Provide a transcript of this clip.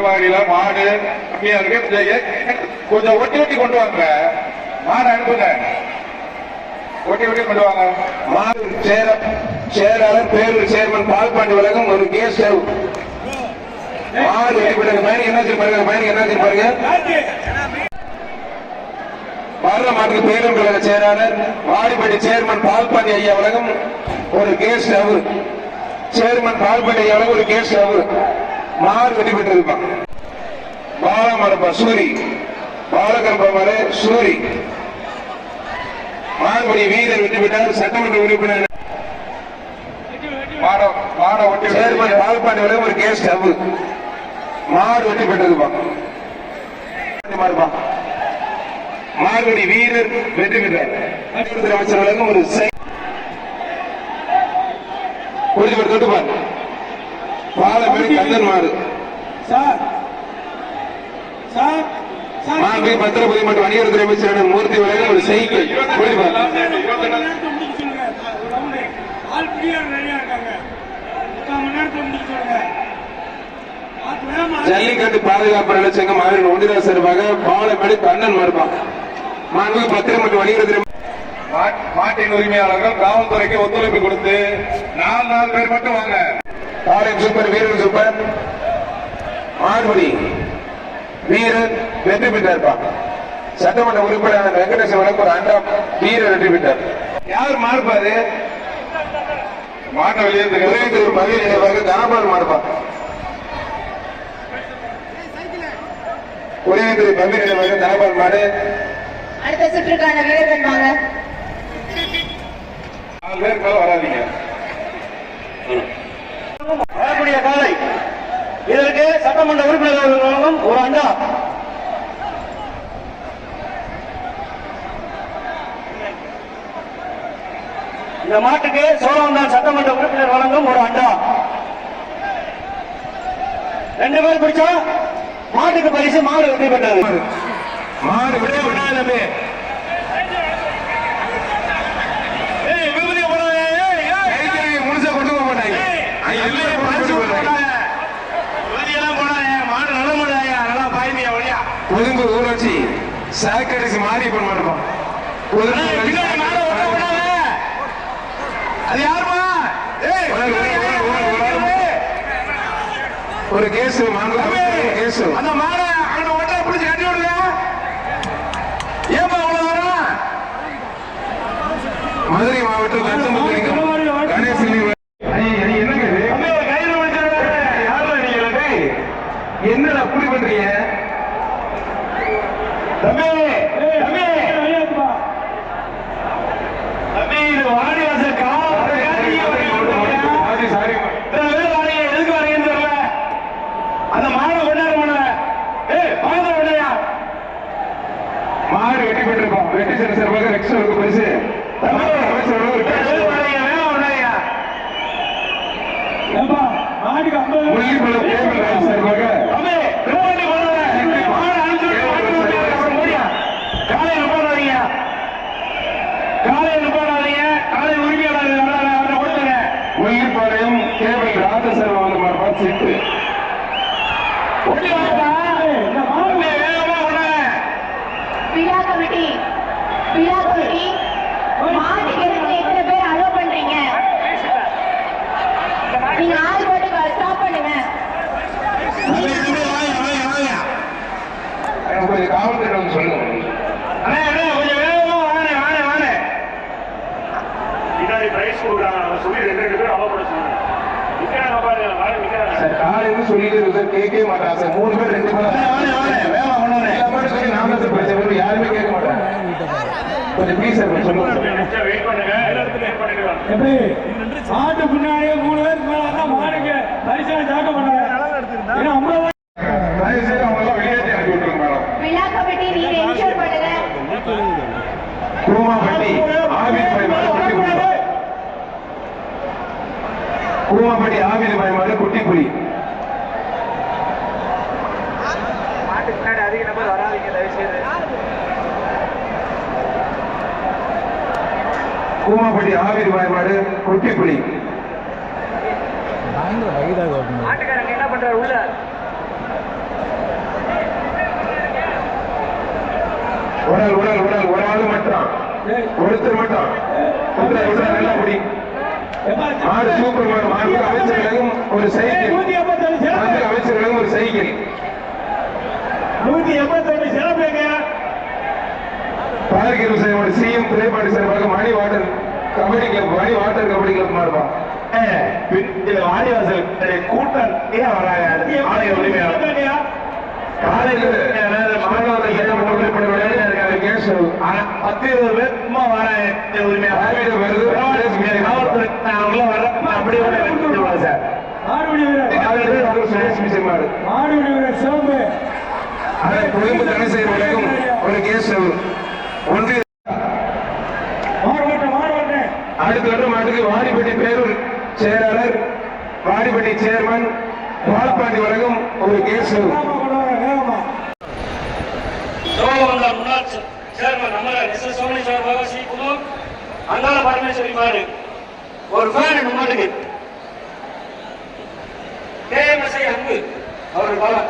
நிர்வாகிகள மாடு கம்மியா இருக்கு கொஞ்சம் ஒட்டி ஒட்டி கொண்டு வாங்க. மாடு அனுப்புங்க. ஒட்டி ஒட்டி கொண்டு வாங்க. மாடு சேர செயலாளர் பேரு சேர்மன் பால்பாண்டி உலகம் ஒரு கேஸ் மாடு வெளிப்பட்ட பயணி என்ன பாருங்க. பயணி என்ன பாருங்க. வர்ற மாட்டுக்கு கழக செயலாளர் வாடிப்பட்டி சேர்மன் பால்பாண்டி ஐயா உலகம் ஒரு கேஸ் ஸ்டவ். சேர்மன் பால்பாண்டி ஐயா உலகம் ஒரு கேஸ் ஸ்டவ். மாடு வெட்டி பெற்றிருப்பான். பாலமரப்பா சூரி. பாலகரப்பா சூரி. மாடுபடி வீரர் வெற்றி பெற்றார். சட்டமன்ற உறுப்பினர் சேர்மன் பால்பாண்டி ஒரு கேஸ் ஸ்டவ் மாடு வெற்றி பெற்றதுப்பா மாடுப்பா மாடுபடி வீரர் வெற்றி பெற்றார். மருத்துவத்துறை அமைச்சர் வழங்கும் ஒரு செய்- குறிஞ்சிபுரம் தொட்டுப்பார். கந்தன் மாடு சார். மாண்பு மற்றும் வணிகத்துறை அமைச்சரான மூர்த்தி வழங்கும் ஒரு சைக்கிள் ஜல்லிக்கட்டு பாதுகாப்பு நலச்சங்கம் மாவீரன் ஒன்றிய சார்பாக பாலமேடு கண்ணன் மாறுபான் மாண்பு பத்திரம் மற்றும் வணிகத்துறை மாட்டின் உரிமையாளர்கள் காவல்துறைக்கு ஒத்துழைப்பு கொடுத்து நாலு நாலு பேர் மட்டும் வாங்க. பாளையம் சூப்பர் வீரன் சூப்பர். மாடுபடி வீரர் வெற்றி பெற்றார்ப்பான் சட்டமன்ற உறுப்பினர் வெங்கடேசன் ஒரு அண்டா வீரர் வெற்றி பெற்றார். யார் மாறுபாரு மாட்டை வெளியே உதயத்திற்கு மதிய நினைவாக தனபால் மாறுபான் உதயத்திற்கு மதிய நினைவாக தனபால் மாடு. அடுத்த சுற்றுக்கான வீரர்கள் வாங்க நாலு பேர் மேல வராதீங்க. வரக்கூடிய காலை. இதற்கு சட்டமன்ற உறுப்பினர்கள் வழங்கும் ஒரு அண்டா. இந்த மாட்டுக்கு சோழவந்தான் சட்டமன்ற உறுப்பினர் வழங்கும் ஒரு அண்டா. ரெண்டு பேர் பிடிச்சா மாட்டுக்கு பரிசு மாடு வெற்றி பெற்றது. மாடு விட விடாதமே முழுசா கொண்டு போக மாட்டாங்க. கொழும்பு ஊராட்சி சாக்கடைக்கு மாறி பண்ண மாட்டோம் அது யாருமா? ஒரு கேஸ் கேஸ் அந்த மாடை அங்க ஒட்டை பிடிச்சு கட்டி விடுங்க. ஏப்பா அவ்வளவு வரும் மதுரை மாவட்டம் கணேசன் மாடை வெட்டி பெற்றிருக்கோம் வெட்டி சிற சிறப்பாக ரெக்ஷனுக்கு பரிசு அமைச்சர் ஒரு cash சார் காலையில சொல்லிட்டு இருக்கு சார் கேட்கவே மாட்டாங்க சார். மூணு பேர் ரெண்டு பேர். பேசுறேன் யாருமே கேட்க மாட்டாங்க. கொஞ்சம் ப்ளீஸ் சார் கொஞ்சம் எப்படி? பின்னாடியே மூணு பேருக்கு மேல வந்தா மாடுக்கு பரிசனை தாக்க பண்ணாங்க. ஏன்னா ஐம்பது தயவு செய்து அவங்க எல்லாம் வெளியேற்றி அனுப்பி விட்டுருங்க மேடம். பிரியா கமிட்டி நீங்க என்ஷூர் பண்ணுங்க. பூவாம்பட்டி ஆவிரி மயமான குட்டிப்புலி. அதிக நம்பர் வராதிங்க தயவு செய்து பூமாப்பட்டி ஆவிரி வாய்மாடு குட்டிப்புலி. பயங்கர வயதாக ஆட்டுக்காரங்க உள்ள? உடல் உடல் உடல். ஒரு ஆள் மட்டும். ஒருத்தர் மட்டும். நல்லா முடி ஆறு சூப்பர் மாடு அமைச்சர்களும் ஒரு சைக்கிள் சிறப்பு. அமைச்சர்களும் ஒரு சைக்கிள் நூத்தி எண்பத்தொன்னு சிறப்புங்க பார்க்கிற ஒரு சிஎம் திரைப்பாடு சார்பாக Mani water kabaddi club Mani water kabaddi club மாறுபா Vadivasal கூட்டம் ஏன் வராங்க? காலையில் மாணவர்கள் சட்டம் ஒழுங்குபட கேஸ் பத்து இருபது பேர் சும்மா வராங்க உரிமையாளர் வருது. வர்ற அப்படியே விட்டுவிடுவாங்க சார். மாடுபிடி வீரர் ஆயுதம் வருது. சுரேஷ் மிஷன் மாடு மாடுபிடி வீரர் சிறப்பு அதை குடும்ப தடை செய்வதற்கும் ஒரு கேஸ் ஒன்றிய மாறுபட்ட மாறுபட்ட அடுத்த வருடம் மாட்டுக்கு வாடிப்பட்டி பேரூர் செயலாளர் வாடிப்பட்டி சேர்மன் பால்பாண்டி வழங்கும் ஒரு கேஸ் வேகமா கொண்டு வர வேகமா. சோழவந்த முன்னாள் சே- சேர்மன் நம்ம எஸ் எஸ் சோமனி சார்பாக சி குழு அங்காள பரமேஸ்வரி மாடு ஒரு ஃபேன் கேஎம்எஸ்ஐ அன்பு அவர் பலம்